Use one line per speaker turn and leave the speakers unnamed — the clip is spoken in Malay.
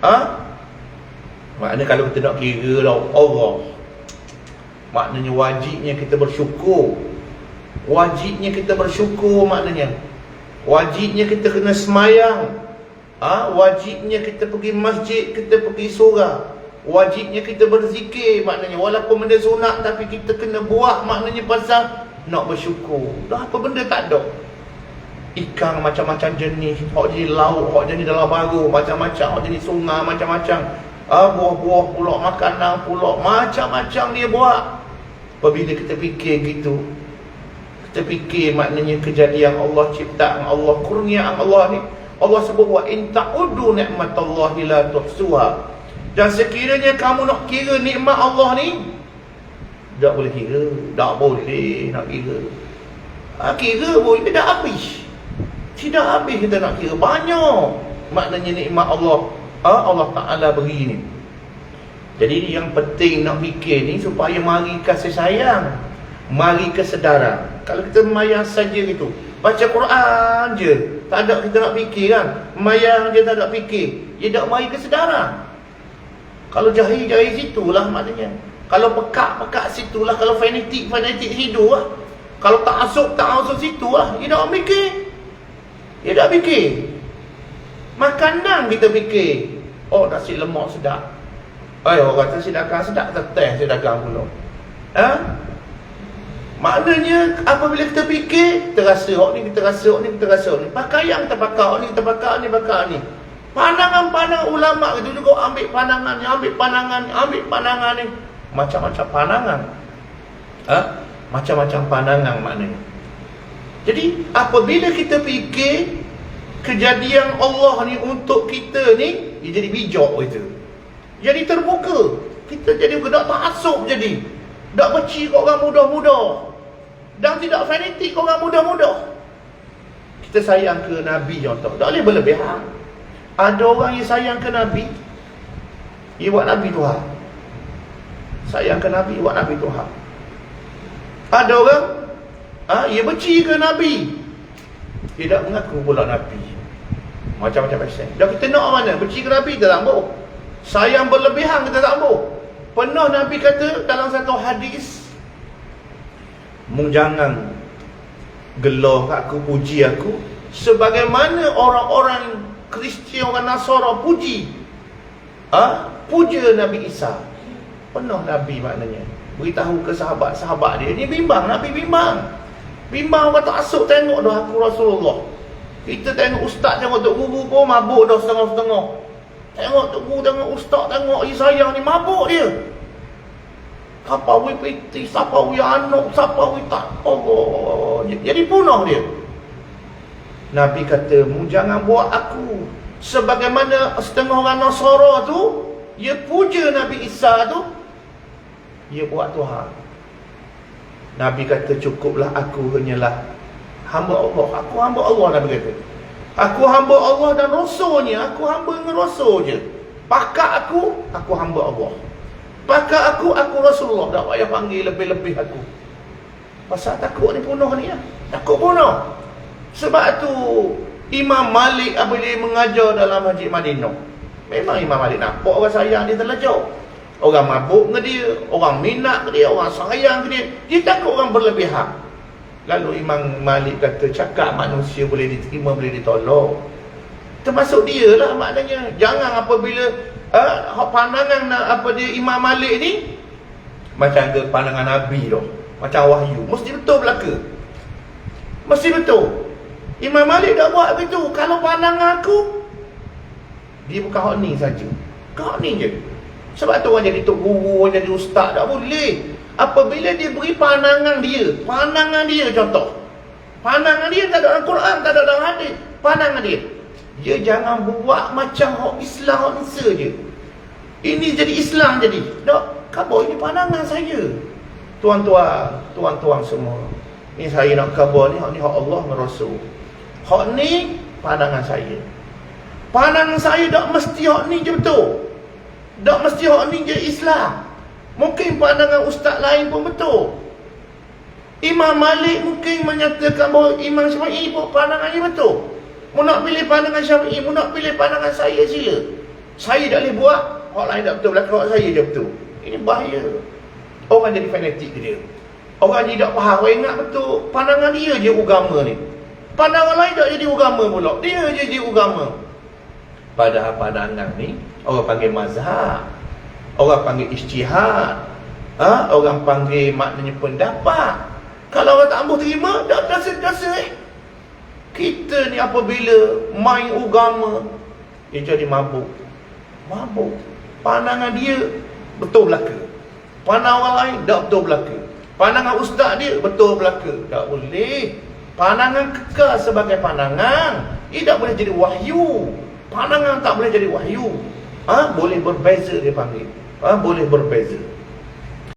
Ha? Maknanya kalau kita nak kira lah Allah Maknanya wajibnya kita bersyukur. Wajibnya kita bersyukur maknanya. Wajibnya kita kena semayang. Ha? Wajibnya kita pergi masjid Kita pergi surah Wajibnya kita berzikir maknanya. Walaupun benda sunat tapi kita kena buat Maknanya pasal nak bersyukur. Dah apa benda tak ada Ikan macam-macam jenis. Hak jenis lauk, hak jenis dalam baru Macam-macam, hak jenis sungai macam-macam. Ah, Buah-buah pula, makanan pula Macam-macam dia buat. Apabila kita fikir gitu Kita fikir maknanya kejadian Allah ciptaan Allah kurniaan Allah ni Allah sebut wa in ta'udu ni'matallahi la tuhsuha. Dan sekiranya kamu nak kira nikmat Allah ni tak boleh kira. Tak boleh nak kira. Ha, kira pun tidak habis tidak habis kita nak kira banyak. Maknanya nikmat Allah. Ha, Allah Ta'ala beri ni. Jadi yang penting nak fikir ni supaya mari kasih sayang. Mari kesedaran. Kalau kita mayang saja gitu. Baca Quran je. Tak ada kita nak fikir kan. Mayang je tak ada fikir. Dia tak mari kesedaran. Kalau jahil-jahil situlah maknanya. Kalau pekat-pekat situlah. Kalau fanatik-fanatik situ lah. Kalau tak asuk tak asuk situ lah dia tak fikir dia tak fikir makanan kita fikir oh nasi lemak sedap Eh, orang kata si dagang sedap teteh si dagang pula. Ha? Maknanya apabila kita fikir, kita rasa hok ni, kita rasa hok ni, kita rasa hok ni. Pakaian kita pakai hok ni, kita pakai ni, pakai ni. Pandangan-pandangan ulama itu juga ambil pandangan ni, ambil pandangan ni, ambil pandangan ni. Macam-macam pandangan. Ha? Macam-macam pandangan maknanya. Jadi apabila kita fikir kejadian Allah ni untuk kita ni, dia jadi bijak itu. Jadi terbuka. Kita jadi tak taksub jadi. Tak benci kat orang muda-muda. Dan tidak fanatik kat orang muda-muda. Kita sayang ke Nabi contoh. Tak boleh berlebihan. Ada orang yang sayang ke Nabi. Dia buat Nabi Tuhan. Sayang ke Nabi, buat Nabi Tuhan. Ada orang. Ha, ia benci ke Nabi. Tidak mengaku pula Nabi. Macam-macam pasal. Dan kita nak mana? Benci ke Nabi, kita tak mahu. Sayang berlebihan kita tak mahu. Pernah Nabi kata dalam satu hadis. Mung jangan gelar aku, puji aku. Sebagaimana orang-orang Kristian, orang Nasara puji. Ha? Puja Nabi Isa. Pernah Nabi maknanya. Beritahu ke sahabat-sahabat dia. Dia bimbang, Nabi bimbang. Bimbang orang tak asuk tengok dah aku Rasulullah. Kita tengok ustaz tengok Tok Guru pun mabuk dah setengah-setengah. Tengok Tok Guru tengok ustaz tengok isi sayang ni mabuk dia. Siapa wi piti, siapa wi anak, siapa wi tak. Allah. Jadi punah dia. Nabi kata, mu jangan buat aku. Sebagaimana setengah orang Nasara tu, dia puja Nabi Isa tu, dia buat Tuhan. Nabi kata, cukuplah aku hanyalah hamba Allah. Aku hamba Allah, Nabi kata. Aku hamba Allah dan Rasulnya. Aku hamba dengan Rasul je. Pakat aku, aku hamba Allah. Pakat aku, aku Rasulullah. Tak payah panggil lebih-lebih aku. Pasal takut ni punuh ni lah. Takut punuh. Sebab tu Imam Malik apabila mengajar dalam Masjid Madinah. Memang Imam Malik nampak orang sayang dia terlejau. Orang mabuk ke dia, orang minat ke dia, orang sayang ke dia. Dia takut orang berlebihan. Lalu Imam Malik kata cakap manusia boleh diterima, boleh ditolong. Termasuk dia lah maknanya. Jangan apabila uh, pandangan apa dia Imam Malik ni macam ke pandangan Nabi tu. Macam wahyu. Mesti betul belaka. Mesti betul. Imam Malik dah buat begitu. Kalau pandangan aku, dia bukan hak ni saja. Kau ni je. Sebab tu orang jadi tok guru, orang jadi ustaz. Tak boleh. Apabila dia beri pandangan dia. Pandangan dia contoh. Pandangan dia tak ada dalam Quran, tak ada dalam hadis. Pandangan dia. Dia jangan buat macam hak Islam, hak Nisa je. Ini jadi Islam jadi. Tak, khabar ini pandangan saya. Tuan-tuan, tuan-tuan semua. Ini saya nak khabar ni, hak ni hak Allah dan Rasul. Hak ni pandangan saya. Pandangan saya tak mesti hak ni je betul. Tak mesti hak ni je Islam. Mungkin pandangan ustaz lain pun betul. Imam Malik mungkin menyatakan bahawa Imam Syafi'i pun pandangannya betul. Mu nak pilih pandangan Syafi'i, mu nak pilih pandangan saya sila. Saya tak boleh buat. Orang lain tak betul belakang saya je betul. Ini bahaya. Orang jadi fanatik dia. Orang jadi tak faham. Orang ingat betul. Pandangan dia je agama ni. Pandangan lain tak jadi agama pula. Dia je jadi agama. Padahal pandangan ni orang panggil mazhab. Orang panggil ijtihad. Ha? Orang panggil maknanya pendapat. Kalau orang tak ambuh terima, dah dasa-dasa eh. Kita ni apabila main agama, dia jadi mabuk. Mabuk. Pandangan dia betul belaka. Pandangan orang lain tak betul belaka. Pandangan ustaz dia betul belaka. Tak boleh. Pandangan kekal sebagai pandangan. Ia tak boleh jadi wahyu. Pandangan tak boleh jadi wahyu. Ha? Boleh berbeza dia panggil. Ha? Boleh berbeza.